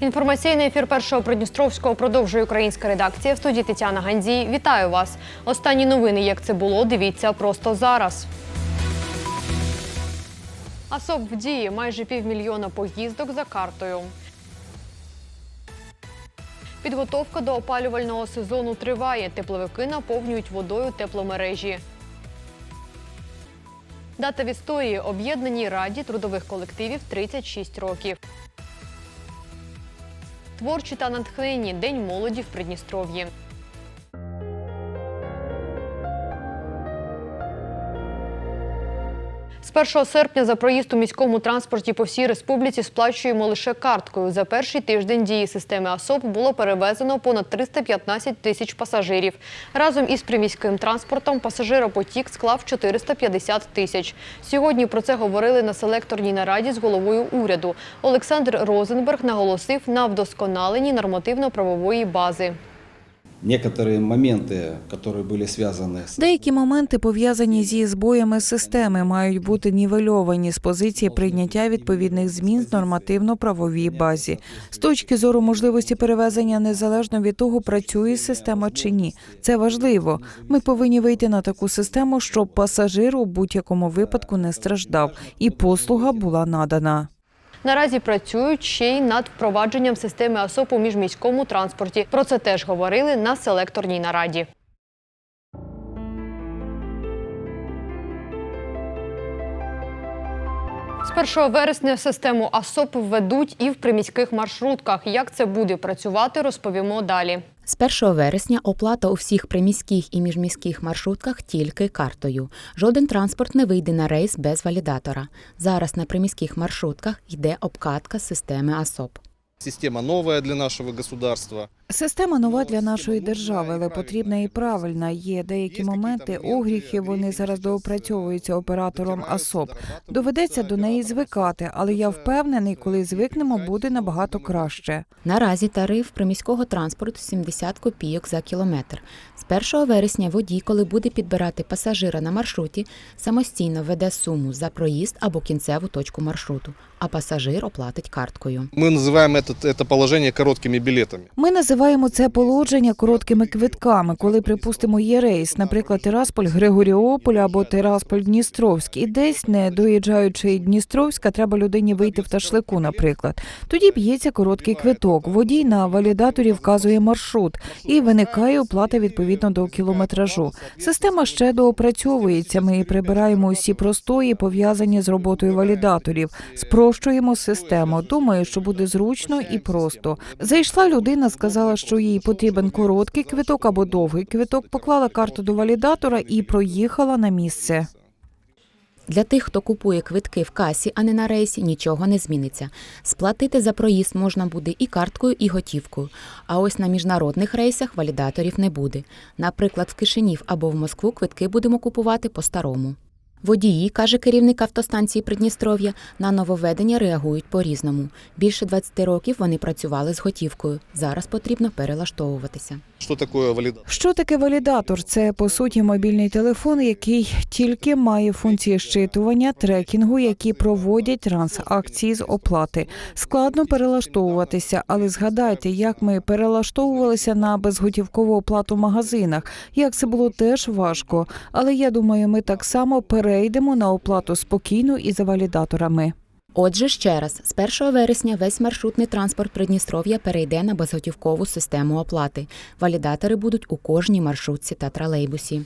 Інформаційний ефір першого Придністровського продовжує українська редакція. В студії Тетяна Гандзій. Вітаю вас. Останні новини, як це було, дивіться просто зараз. Асоб в дії майже півмільйона поїздок за картою. Підготовка до опалювального сезону триває. Тепловики наповнюють водою тепломережі. Дата в історії об'єднаній раді трудових колективів 36 років. Творчі та натхненні День молоді в Придністров'ї. З 1 серпня за проїзд у міському транспорті по всій республіці сплачуємо лише карткою. За перший тиждень дії системи АСОП було перевезено понад 315 тисяч пасажирів. Разом із приміським транспортом пасажиропотік склав 450 тисяч. Сьогодні про це говорили на селекторній нараді з головою уряду. Олександр Розенберг наголосив на вдосконаленні нормативно-правової бази Некоторые моменты, которые были связаны с Деякі моменти, пов'язані зі збоями системи, мають бути нівельовані з позиції прийняття відповідних змін з нормативно-правовій базі. З точки зору можливості перевезення, незалежно від того, працює система чи ні. Це важливо. Ми повинні вийти на таку систему, щоб пасажир у будь-якому випадку не страждав, і послуга була надана. Наразі працюють ще й над впровадженням системи АСОП у міжміському транспорті. Про це теж говорили на селекторній нараді. З 1 вересня систему АСОП введуть і в приміських маршрутках. Як це буде працювати, розповімо далі. З 1 вересня оплата у всіх приміських і міжміських маршрутках тільки картою. Жоден транспорт не вийде на рейс без валідатора. Зараз на приміських маршрутках йде обкатка системи АСОП. Система нова для нашого государства. Система нова для нашої держави, але потрібна і правильна. Є деякі моменти, огріхи. Вони зараз доопрацьовуються оператором АСОП. Доведеться до неї звикати, але я впевнений, коли звикнемо, буде набагато краще. Наразі тариф приміського транспорту 70 копійок за кілометр. З 1 вересня водій, коли буде підбирати пасажира на маршруті, самостійно введе суму за проїзд або кінцеву точку маршруту, а пасажир оплатить карткою. Мы называем это, это положение короткими билетами. Ми називаємо це положення короткими квитками, коли, припустимо, є рейс, наприклад, Тирасполь Григоріополь або Тирасполь Дністровськ. І десь, не доїжджаючи Дністровська, треба людині вийти в ташлику, наприклад. Тоді б'ється короткий квиток. Водій на валідаторі вказує маршрут і виникає оплата відповідно до кілометражу. Система ще доопрацьовується. Ми прибираємо усі простої, пов'язані з роботою валідаторів. Спрощуємо систему. Думаю, що буде зручно і просто. Зайшла людина, сказала, що їй потрібен короткий квиток або довгий квиток, поклала карту до валідатора і проїхала на місце. Для тих, хто купує квитки в касі, а не на рейсі, нічого не зміниться. Сплатити за проїзд можна буде і карткою, і готівкою. А ось на міжнародних рейсах валідаторів не буде. Наприклад, в Кишинів або в Москву квитки будемо купувати по-старому. Водії, каже керівник автостанції Придністров'я, на нововведення реагують по-різному. Більше 20 років вони працювали з готівкою. Зараз потрібно перелаштовуватися. Что такое валидатор? Що таке валідатор? Це по суті мобільний телефон, який тільки має функції щитування, трекінгу, які проводять транзакції з оплати. Складно перелаштовуватися, але згадайте, як ми перелаштовувалися на безготівкову оплату в магазинах. Як це було теж важко. Але я думаю, ми так само перейдемо на оплату спокійно і за валідаторами. Отже, ще раз, з 1 вересня весь маршрутний транспорт Придністров'я перейде на безготівкову систему оплати. Валідатори будуть у кожній маршрутці та тролейбусі.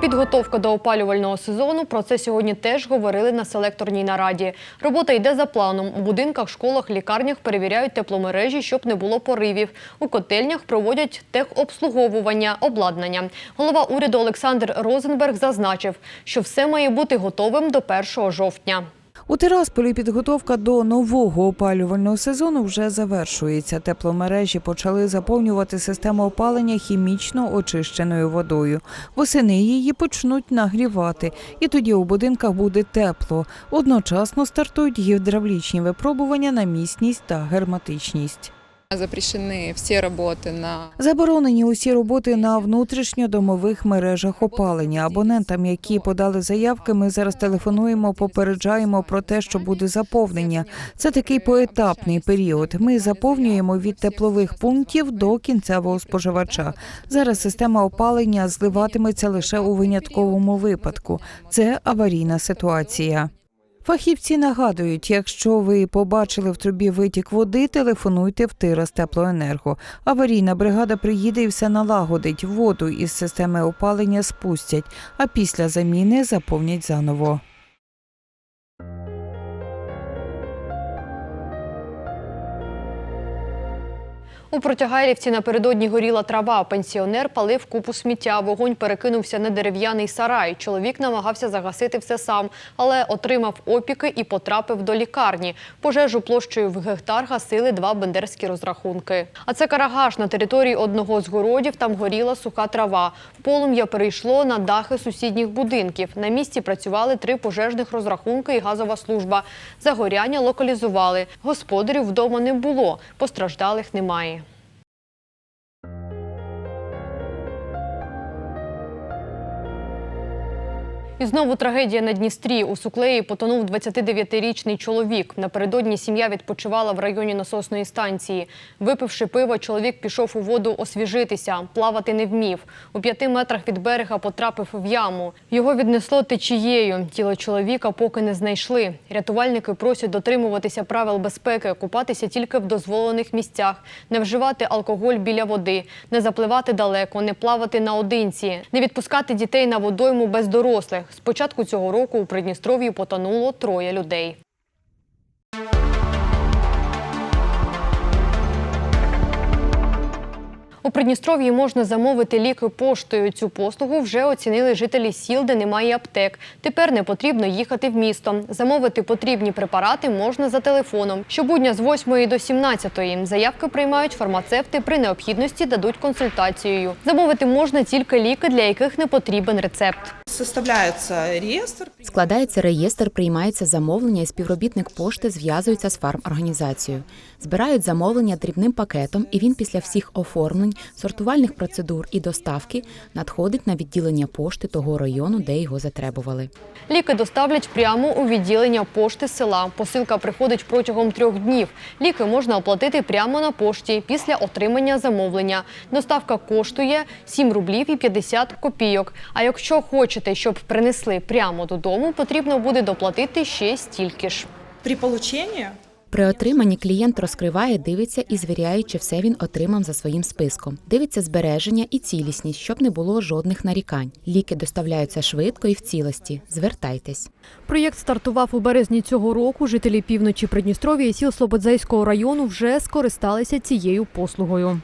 Підготовка до опалювального сезону. Про це сьогодні теж говорили на селекторній нараді. Робота йде за планом. У будинках, школах, лікарнях перевіряють тепломережі, щоб не було поривів. У котельнях проводять техобслуговування, обладнання. Голова уряду Олександр Розенберг зазначив, що все має бути готовим до 1 жовтня. У Тирасполі підготовка до нового опалювального сезону вже завершується. Тепломережі почали заповнювати систему опалення хімічно очищеною водою. Восени її почнуть нагрівати, і тоді у будинках буде тепло. Одночасно стартують гідравлічні випробування на міцність та герметичність. Запрещены все работы на Заборонені усі роботи на внутрішньодомових мережах опалення. Абонентам, які подали заявки, ми зараз телефонуємо, попереджаємо про те, що буде заповнення. Це такий поетапний період. Ми заповнюємо від теплових пунктів до кінцевого споживача. Зараз система опалення зливатиметься лише у винятковому випадку. Це аварійна ситуація. Фахівці нагадують, якщо ви побачили в трубі витік води, телефонуйте в Тирас Теплоенерго. Аварійна бригада приїде і все налагодить. Воду із системи опалення спустять, а після заміни заповнять заново. У Протягайлівці напередодні горіла трава. Пенсіонер палив купу сміття. Вогонь перекинувся на дерев'яний сарай. Чоловік намагався загасити все сам, але отримав опіки і потрапив до лікарні. Пожежу площею в гектар гасили два бендерські розрахунки. А це Карагаш на території одного з городів. Там горіла суха трава. Полум'я перейшло на дахи сусідніх будинків. На місці працювали три пожежних розрахунки і газова служба. Загоряння локалізували. Господарів вдома не було. Постраждалих немає. І знову трагедія на Дністрі. У Суклеї потонув 29-річний чоловік. Напередодні сім'я відпочивала в районі насосної станції. Випивши пиво, чоловік пішов у воду освіжитися. Плавати не вмів. У п'яти метрах від берега потрапив в яму. Його віднесло течією. Тіло чоловіка поки не знайшли. Рятувальники просять дотримуватися правил безпеки, купатися тільки в дозволених місцях, не вживати алкоголь біля води, не запливати далеко, не плавати наодинці, не відпускати дітей на водойму без дорослих. З початку цього року у Придністров'ї потонуло троє людей. У Придністров'ї можна замовити ліки поштою. Цю послугу вже оцінили жителі сіл, де немає аптек. Тепер не потрібно їхати в місто. Замовити потрібні препарати можна за телефоном. Щобудня з 8 до 17. Заявки приймають фармацевти. При необхідності дадуть консультацією. Замовити можна тільки ліки, для яких не потрібен рецепт. Составляется реестр. Складається реєстр, приймається замовлення, і співробітник пошти зв'язується з фарморганізацією. Збирають замовлення дрібним пакетом, і він після всіх оформлень, сортувальних процедур і доставки надходить на відділення пошти того району, де його затребували. Ліки доставлять прямо у відділення пошти села. Посилка приходить протягом трьох днів. Ліки можна оплатити прямо на пошті після отримання замовлення. Доставка коштує 7 рублів і 50 копійок. А якщо хочете, щоб принесли прямо додому, потрібно буде доплатити ще стільки ж. При получении При отриманні клієнт розкриває, дивиться і звіряє, чи все він отримав за своїм списком. Дивиться збереження і цілісність, щоб не було жодних нарікань. Ліки доставляються швидко і в цілості. Звертайтесь. Проєкт стартував у березні цього року. Жителі півночі Придністров'я і сіл Слободзейського району вже скористалися цією послугою.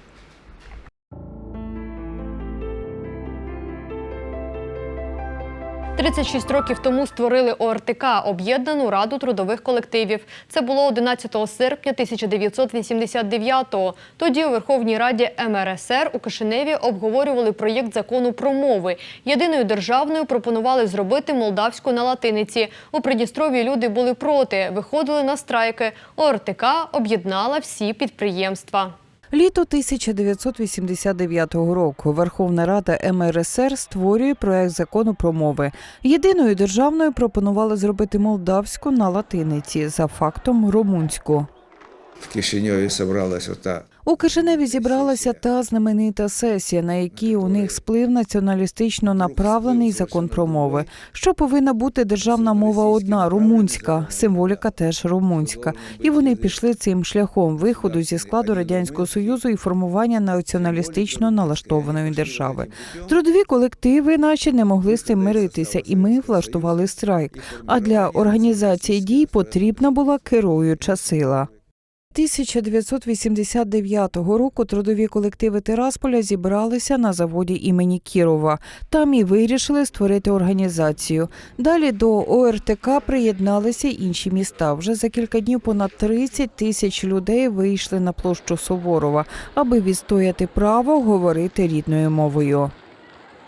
«36 років тому створили ОРТК – Об'єднану раду трудових колективів. Це було 11 серпня 1989-го. Тоді у Верховній Раді МРСР у Кишиневі обговорювали проєкт закону про мови. Єдиною державною пропонували зробити молдавську на латиниці. У Придністров'ї люди були проти, виходили на страйки. ОРТК об'єднала всі підприємства. Літо 1989 року Верховна Рада МРСР створює проект закону про мови. Єдиною державною пропонували зробити молдавську на латиниці за фактом румунську. в Кишиньові зібралася ота У Кишиневі зібралася та знаменита сесія, на якій у них сплив націоналістично направлений закон про мови. Що повинна бути державна мова одна румунська, символіка теж румунська. І вони пішли цим шляхом виходу зі складу радянського союзу і формування націоналістично налаштованої держави. Трудові колективи, наче не могли з цим миритися, і ми влаштували страйк. А для організації дій потрібна була керуюча сила. 1989 року трудові колективи Тирасполя зібралися на заводі імені Кірова. Там і вирішили створити організацію. Далі до ОРТК приєдналися інші міста. Вже за кілька днів понад 30 тисяч людей вийшли на площу Суворова, аби відстояти право говорити рідною мовою.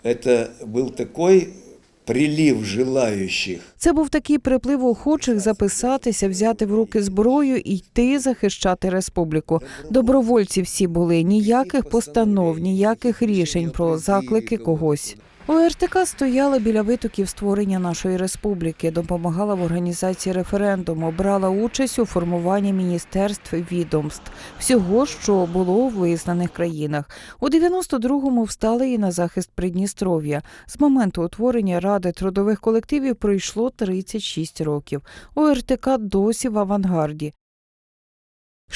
Это был такой прилив желающих Це був такий приплив охочих записатися, взяти в руки зброю і йти захищати республіку. Добровольці всі були ніяких постанов, ніяких рішень про заклики когось. ОРТК стояла біля витоків створення нашої республіки, допомагала в організації референдуму, брала участь у формуванні міністерств відомств, всього, що було у визнаних країнах. У 92-му встали і на захист Придністров'я. З моменту утворення Ради трудових колективів пройшло 36 років. ОРТК досі в авангарді.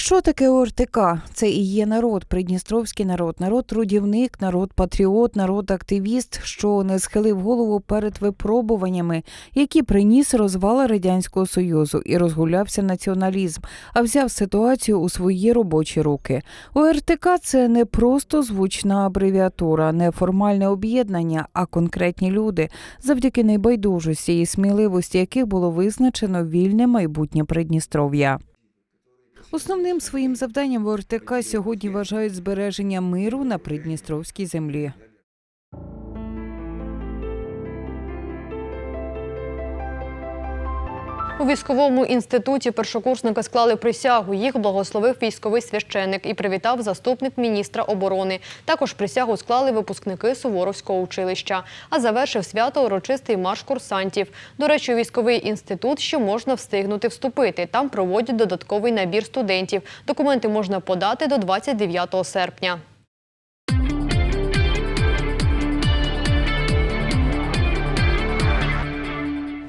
Що таке ОРТК? Це і є народ, придністровський народ, народ трудівник, народ патріот, народ активіст, що не схилив голову перед випробуваннями, які приніс розвал радянського союзу і розгулявся націоналізм, а взяв ситуацію у свої робочі руки. ОРТК – це не просто звучна абревіатура, не формальне об'єднання, а конкретні люди, завдяки небайдужості і сміливості яких було визначено вільне майбутнє Придністров'я. Основним своїм завданням в ОРТК сьогодні вважають збереження миру на придністровській землі. У військовому інституті першокурсники склали присягу. Їх благословив військовий священик і привітав заступник міністра оборони. Також присягу склали випускники Суворовського училища. А завершив свято урочистий марш курсантів. До речі, у військовий інститут ще можна встигнути вступити. Там проводять додатковий набір студентів. Документи можна подати до 29 серпня.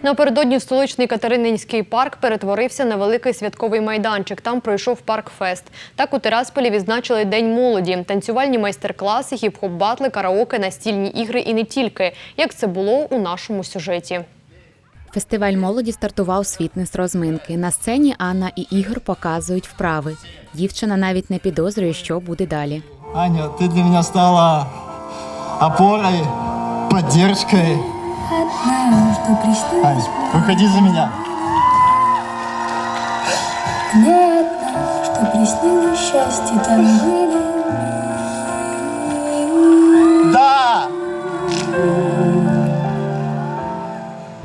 Напередодні столичний Катерининський парк перетворився на великий святковий майданчик. Там пройшов парк-фест. Так у Терасполі відзначили День молоді, танцювальні майстер-класи, хіп-хоп батли, караоке, настільні ігри і не тільки, як це було у нашому сюжеті. Фестиваль молоді стартував з фітнес-розминки. На сцені Анна і Ігор показують вправи. Дівчина навіть не підозрює, що буде далі. Аня, ты для меня стала опорой, поддержкой. Однажды приснилось Ань, выходи за меня. мне одна, что приснилось счастье, там были. Да!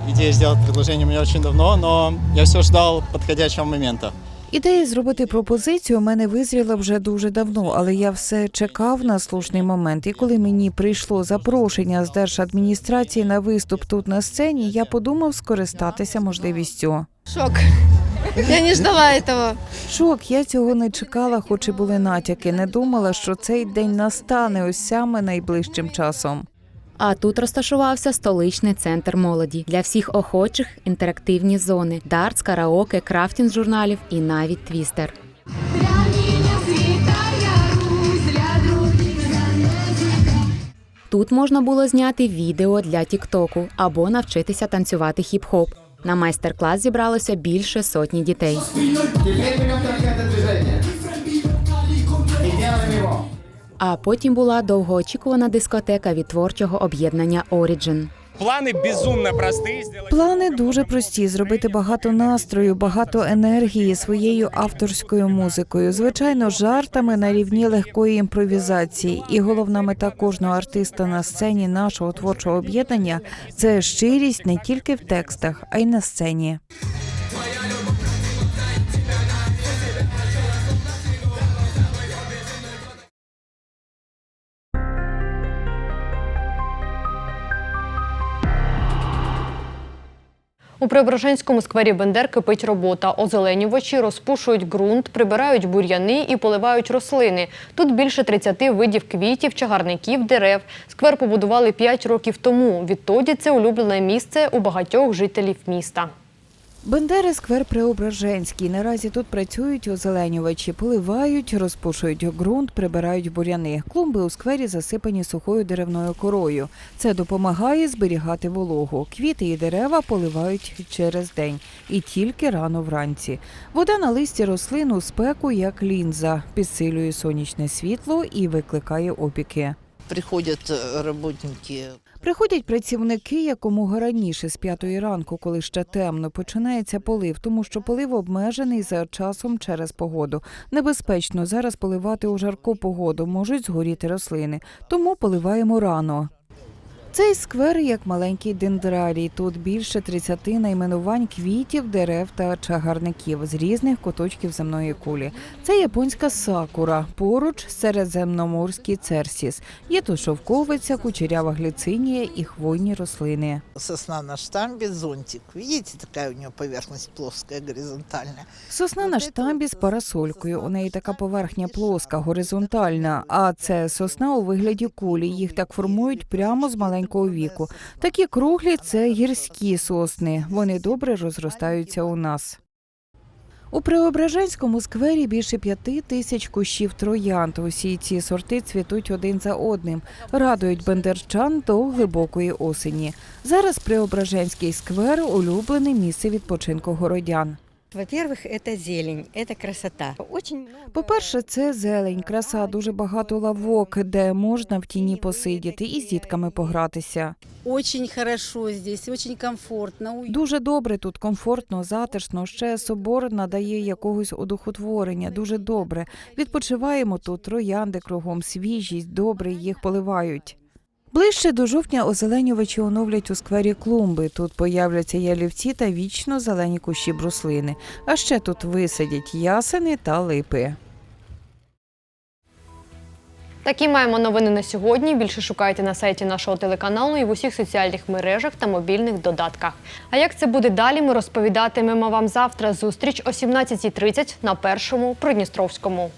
Идея сделать предложение у меня очень давно, но я все ждал подходящего момента. Ідея зробити пропозицію у мене визріла вже дуже давно, але я все чекав на слушний момент. І коли мені прийшло запрошення з держадміністрації на виступ тут на сцені, я подумав скористатися можливістю. Шок. Я не ждала этого. Шок, я цього не чекала, хоч і були натяки. Не думала, що цей день настане ось саме найближчим часом. А тут розташувався столичний центр молоді для всіх охочих інтерактивні зони, дартс, караоке, крафтінг журналів і навіть твістер. Тут можна було зняти відео для Тіктоку або навчитися танцювати хіп-хоп. На майстер-клас зібралося більше сотні дітей. А потім була довгоочікувана дискотека від творчого об'єднання Origin. Планы безумно простые. Сделать... Плани дуже прості: зробити багато настрою, багато енергії своєю авторською музикою, звичайно, жартами на рівні легкої імпровізації. І головна мета кожного артиста на сцені нашого творчого об'єднання це щирість не тільки в текстах, а й на сцені. У Преображенському сквері Бендер кипить робота. Озеленювачі розпушують ґрунт, прибирають бур'яни і поливають рослини. Тут більше 30 видів квітів, чагарників, дерев. Сквер побудували 5 років тому. Відтоді це улюблене місце у багатьох жителів міста. Бендери сквер Преображенський. Наразі тут працюють озеленювачі, поливають, розпушують ґрунт, прибирають буряни. Клумби у сквері засипані сухою деревною корою. Це допомагає зберігати вологу. Квіти і дерева поливають через день і тільки рано вранці. Вода на листі рослин у спеку як лінза, підсилює сонячне світло і викликає опіки. Приходят роботники. Приходять працівники якомога раніше з п'ятої ранку, коли ще темно, починається полив, тому що полив обмежений за часом через погоду. Небезпечно зараз поливати у жарку погоду, можуть згоріти рослини, тому поливаємо рано. Цей сквер як маленький дендрарій. Тут більше 30 найменувань квітів, дерев та чагарників з різних куточків земної кулі. Це японська сакура, поруч середземноморський церсіс. Є тут шовковиця, кучерява гліцинія і хвойні рослини. Сосна на штамбе, зонтик. Видите, такая у нее поверхность плоская, горизонтальная. Сосна на штамбі з парасолькою. У неї така поверхня плоска, горизонтальна. А це сосна у вигляді кулі. Їх так формують прямо з маленького віку. Такі круглі це гірські сосни. Вони добре розростаються у нас. У Преображенському сквері більше п'яти тисяч кущів троянд. Усі ці сорти цвітуть один за одним, радують бендерчан до глибокої осені. Зараз Преображенський сквер улюблене місце відпочинку городян. Во-первых, это зелень, это красота. Очень много... По-перше, це зелень, краса, дуже багато лавок, де можна в тіні посидіти і з дітками погратися. Очень хорошо здесь, очень комфортно. уютно. Дуже добре тут, комфортно, затишно. Ще собор надає якогось одухотворення. Дуже добре. Відпочиваємо тут, троянди кругом, свіжість, добре, їх поливають. Ближче до жовтня озеленювачі оновлять у сквері клумби. Тут появляться ялівці та вічно зелені кущі бруслини. А ще тут висадять ясени та липи. Такі маємо новини на сьогодні. Більше шукайте на сайті нашого телеканалу і в усіх соціальних мережах та мобільних додатках. А як це буде далі, ми розповідатимемо вам завтра. Зустріч о 17.30 на першому Придністровському.